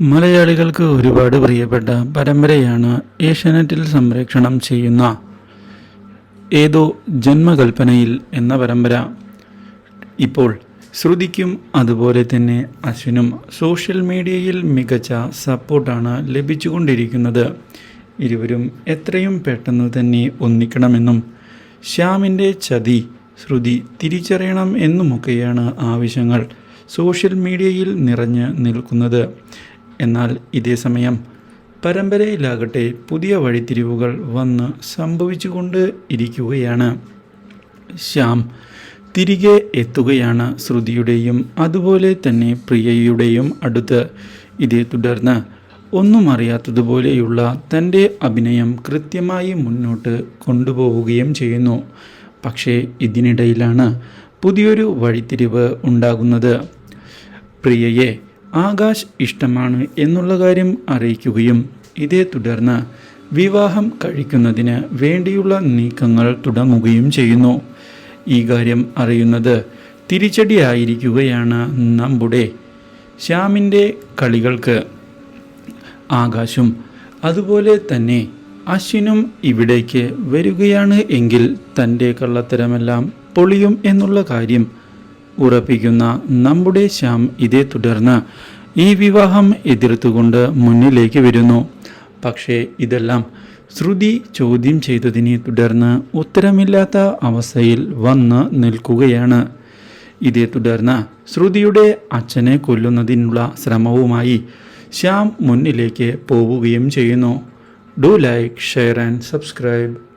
മലയാളികൾക്ക് ഒരുപാട് പ്രിയപ്പെട്ട പരമ്പരയാണ് ഏഷ്യാനെറ്റിൽ സംരക്ഷണം ചെയ്യുന്ന ഏതോ ജന്മകൽപ്പനയിൽ എന്ന പരമ്പര. ഇപ്പോൾ ശ്രുതിക്കും അതുപോലെ തന്നെ അശ്വിനും സോഷ്യൽ മീഡിയയിൽ മികച്ച സപ്പോർട്ടാണ് ലഭിച്ചുകൊണ്ടിരിക്കുന്നത്. ഇരുവരും എത്രയും പെട്ടെന്ന് തന്നെ ഒന്നിക്കണമെന്നും ശ്യാമിന്റെ ചതി ശ്രുതി തിരിച്ചറിയണം എന്നുമൊക്കെയാണ് ആവശ്യങ്ങൾ സോഷ്യൽ മീഡിയയിൽ നിറഞ്ഞ് നിൽക്കുന്നത്. എന്നാൽ ഇതേ സമയം പരമ്പരയിലാകട്ടെ പുതിയ വഴിത്തിരിവുകൾ വന്ന് സംഭവിച്ചുകൊണ്ട് ഇരിക്കുകയാണ്. ശ്യാം തിരികെ എത്തുകയാണ് ശ്രുതിയുടെയും അതുപോലെ തന്നെ പ്രിയയുടെയും അടുത്ത്. ഇതേ തുടർന്ന് ഒന്നും അറിയാത്തതുപോലെയുള്ള തന്റെ അഭിനയം കൃത്യമായി മുന്നോട്ട് കൊണ്ടുപോവുകയും ചെയ്യുന്നു. പക്ഷേ ഇതിനിടയിലാണ് പുതിയൊരു വഴിത്തിരിവ് ഉണ്ടാകുന്നത്. പ്രിയയെ ആകാശ് ഇഷ്ടമാണ് എന്നുള്ള കാര്യം അറിയിക്കുകയും ഇതേ തുടർന്ന് വിവാഹം കഴിക്കുന്നതിന് വേണ്ടിയുള്ള നീക്കങ്ങൾ തുടങ്ങുകയും ചെയ്യുന്നു. ഈ കാര്യം അറിയുന്നത് തിരിച്ചടിയായിരിക്കുകയാണ് നമ്മുടെ ശ്യാമിന്റെ കളികൾക്ക്. ആകാശും അതുപോലെ തന്നെ അശ്വിനും ഇവിടേക്ക് വരികയാണ് എങ്കിൽ തന്റെ കള്ളത്തരമെല്ലാം പൊളിയും എന്നുള്ള കാര്യം ഉറപ്പിക്കുന്ന നമ്മുടെ ശ്യാം ഇതേ തുടർന്ന് ഈ വിവാഹം എതിർത്തുകൊണ്ട് മുന്നിലേക്ക് വരുന്നു. പക്ഷേ ഇതെല്ലാം ശ്രുതി ചോദ്യം ചെയ്തതിനെ തുടർന്ന് ഉത്തരമില്ലാത്ത അവസ്ഥയിൽ വന്ന് നിൽക്കുകയാണ്. ഇതേ തുടർന്ന് ശ്രുതിയുടെ അച്ഛനെ കൊല്ലുന്നതിനുള്ള ശ്രമവുമായി ശ്യാം മുന്നിലേക്ക് പോവുകയും ചെയ്യുന്നു. Do like share and subscribe.